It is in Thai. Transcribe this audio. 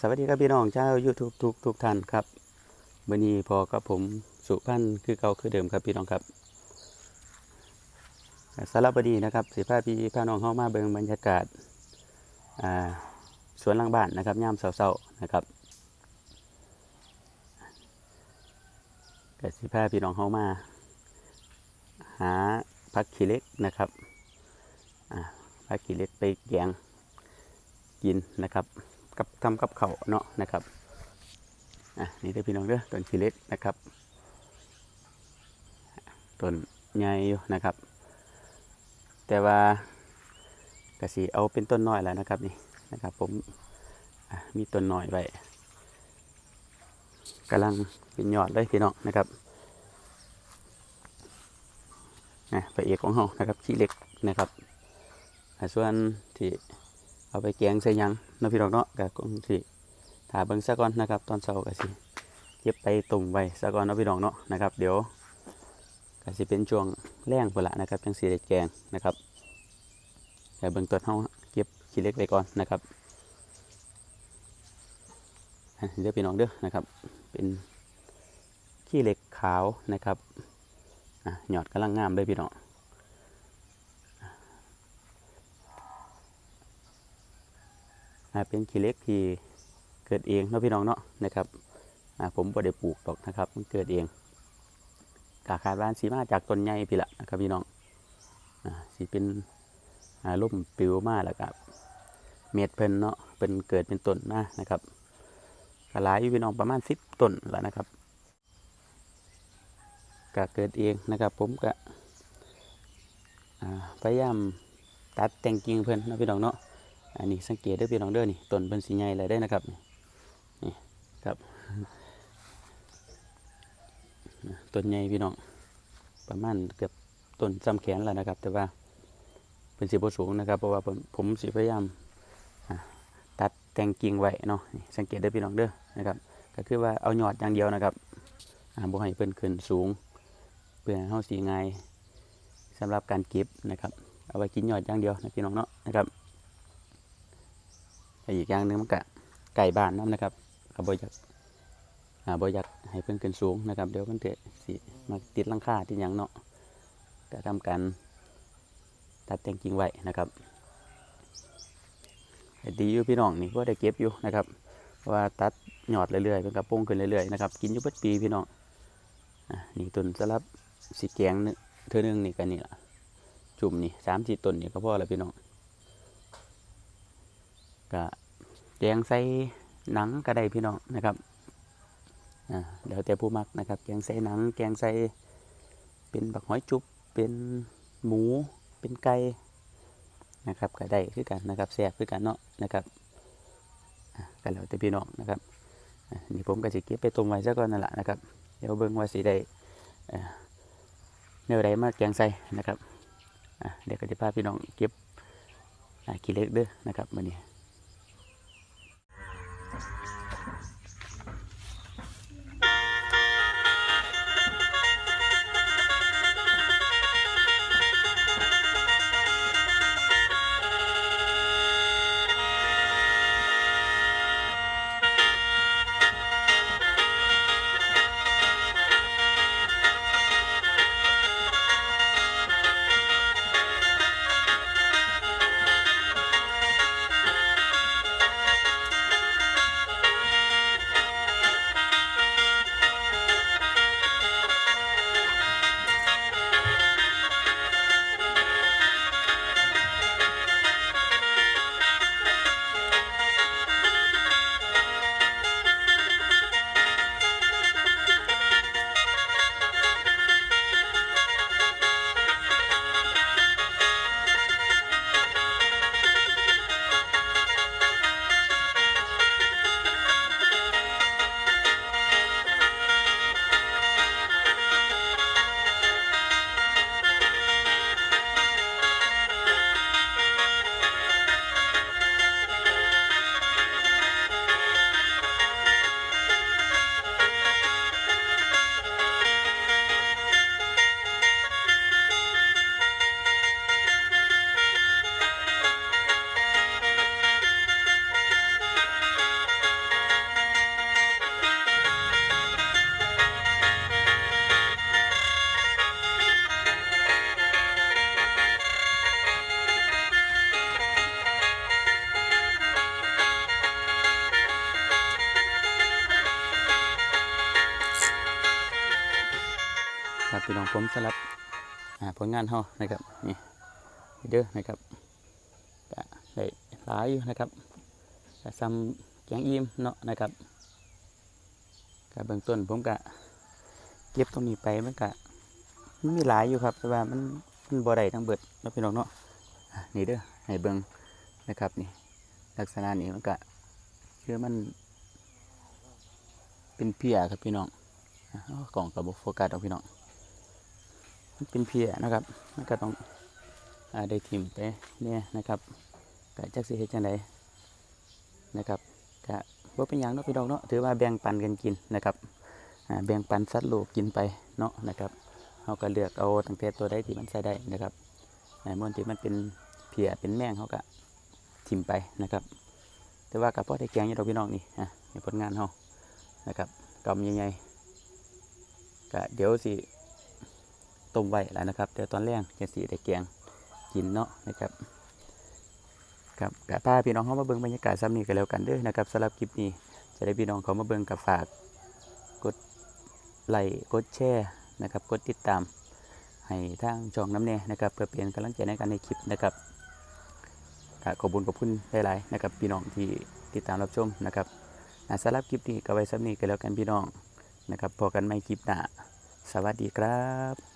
สวัสดีครับพี่น้องเจ้า YouTube ทุกทุกท่านครับวันนี้พอกับผมสุพันธ์คือเก่าคือเดิมครับพี่น้องครับสารบดีนะครับสิพาพี่พาน้องเข้ามาเบิ่งบรรยากาศาสวนหลังบ้านนะครับย่ามเศร้าๆนะครับก็สิพาพี่น้องเข้ามา หาพักขี้เล็กนะครับพักขี้เล็กไปแกงกินนะครับ กับทำกับเขาเนาะนะครับอะนี่ได้พี่น้องเด้อต้นขี้เล็กนะครับต้นใหญ่อยู่นะครับ แต่ว่ากระสีเอาเป็นต้นน้อยแล้วนะครับนี่นะครับ ผมอะมีต้นน้อยไว้กำลังเป็นยอดเลยพี่น้องนะครับอะพระเอกของเรานะครับขี้เล็กนะครับอะส่วนที่ เอาไปแกงใส่ยังนะพี่น้องเนาะก็คงสิถาเบิ่งซะก่อนนะครับ ตอนเช้าก็สิเก็บไปตุ่มไว้ซะก่อนนะพี่น้องเนาะนะครับ เดี๋ยวก็สิเป็นช่วงแรงพุ่นละนะครับจังสิได้แกงนะครับแต่เบิ่งต้นเฮาเก็บขี้เล็กไว้ก่อนนะครับเดี๋ยวพี่น้องเด้อนะครับ เป็นขี้เหล็กขาวนะครับอะหยอดกำลังงามเลยพี่น้อง อ่า เป็นขี้เล็กที่เกิดเองเนาะพี่น้องเนาะนะครับผมบ่ได้ปลูกดอกนะครับ มันเกิดเองกาคาดวานสีมาจากต้นใหญ่พี่ละนะครับพี่น้องอ่าสีเป็นอ่าล่มปิวมาแล้วกับเม็ดเพิ่นเนาะเป็นเกิดเป็นต้นมานะครับกหลายอยู่พี่น้องประมาณสิบต้นแล้วนะครับก็เกิดเองนะครับ ผมก็อ่าพยายามตัดแต่งกิ่งเพิ่นนาะพี่น้องเนาะ อันนี้สังเกตได้อพี่น้องเด้อนี่ต้นเป็นสีใหญ่เลยได้นะครับนี่ครับต้นใหญ่พี่น้องประมาณเกือบต้นซ้ำแขนแล้วนะครับ แต่ว่าเป็นสีบสูงนะครับเพราะว่าผมผมสีพยายามตัดแต่งกิ่งไว้เนาะสังเกตได้อพี่น้องเด้อนะครับก็คือว่าเอายอดอย่างเดียวนะครับอ่าบ่ให้เพิ่นขึ้นสูงเพื่อให้เฮาสีง่ายสำหรับการเก็บนะครับ เอาไว้กินยอดอย่างเดียวนะพี่น้องเนาะนะครับ อีกอย่างหนึ่งมันก็ไก่บ้านน้ำนะครับก็บ่อยากอ่าบ่อยากให้เพิ่นขึ้นสูงนะครับ เดี๋ยวมันจะสิมาติดลังคาที่ยังเนาะก็ทำการตัดแต่งกิ่งไว้นะครับดีอยู่พี่น้องนี่ก็ได้เก็บอยู่นะครับ ว่าตัดหยอดเรื่อยๆเป็นกระโปงขึ้นเรื่อยๆนะครับกินอยู่เบิดปีพี่น้องอะนี่ต้นสลับสีแกงนึเธอหนึ่งนี่กันนี่ละจุ่มนี่สามสี่ต้นนี่ก็พอแล้วพี่น้อง ก็แกงใส่หนังก็ได้พี่น้องนะครับเดี๋ยวแต่ผู้มักนะครับ แกงใส่หนัง แกงใส่เป็นบักหอยจุบเป็นหมู เป็นไก่นะครับก็ได้คือกันนะครับแซ่บคือกันเนาะนะครับก็แล้วแต่พี่น้องนะครับนี่ผมก็สิเก็บไปต้มไว้ซะก่อนนั่นแหละนะครับ เดี๋ยวเบิ่งว่าสิได้เอ่อใดมาแกงใส่นะครับเดี๋ยวก็จะพาพี่น้องเก็บขี้เล็กเด้อนะครับมื้อนี้ พี่น้องผมสำหรับผลงานเฮานะครับนี่เด้อนะครับก็ได้หลายอยู่นะครับก็ซ้ำแกงอิ่มเนาะนะครับก็เบื้องต้นผมก็เก็บตรงนี้ไปมันก็มันมีหลายอยู่ครับ แต่ว่ามันมันบ่ได้ทั้งเบิดเนาะพี่น้องเนาะนี่เด้อให้เบิ่งนะครับนี่ลักษณะนี้มันก็คือมัน เป็นเพียครับพี่น้องกล่องกับบโฟกัสเอาพี่น้อง มันเป็นเพียนะครับมันก็ต้องอได้ทิ่มไปเนี่ยนะครับกะจักสิเฮ็ดจังไดนะครับกะบ่เป็นหยังเนาะพี่น้องเนาะถือว่าแบ่งปันกันกินนะครับแบ่งปันสัตว์โลกกินไปเนาะนะครับเราก็เลือกเอาตั้งแต่ตัวใดที่มันใช้ได้นะครับมวนที่มันเป็นเพียเป็นแมงเขาก็ทิ่มไปนะครับ แต่ว่ากับพ่อได้แกงอยู่ดอกพี่น้องนี่อะในผลงานเขานะครับกำใหญ่ๆก็เดี๋ยวสิ ต้มไว้แล้วนะครับเดี๋ยวตอนแรกจะสีได้แกงกินเนาะนะครับครับกะพาพี่น้องเขามาเบิ่งบรรยากาศซ้ำนี้กันแล้วกันเด้อนะครับสำหรับคลิปนี้จะได้พี่น้องเขามาเบิ่งกับฝากกดไลค์กดแชร์นะครับกดติดตามให้ทางช่องน้ำเน่นะครับเพื่อเป็นกำลังใจในการในคลิปนะครับขอบคุณขอบคุณหลายๆนะครับพี่น้องที่ติดตามรับชมนะครับสำหรับคลิปนี้ก็ไว้ซ้ำนี้กันแล้วกันพี่น้องนะครับพอกันไม่คลิปหน้าสวัสดีครับ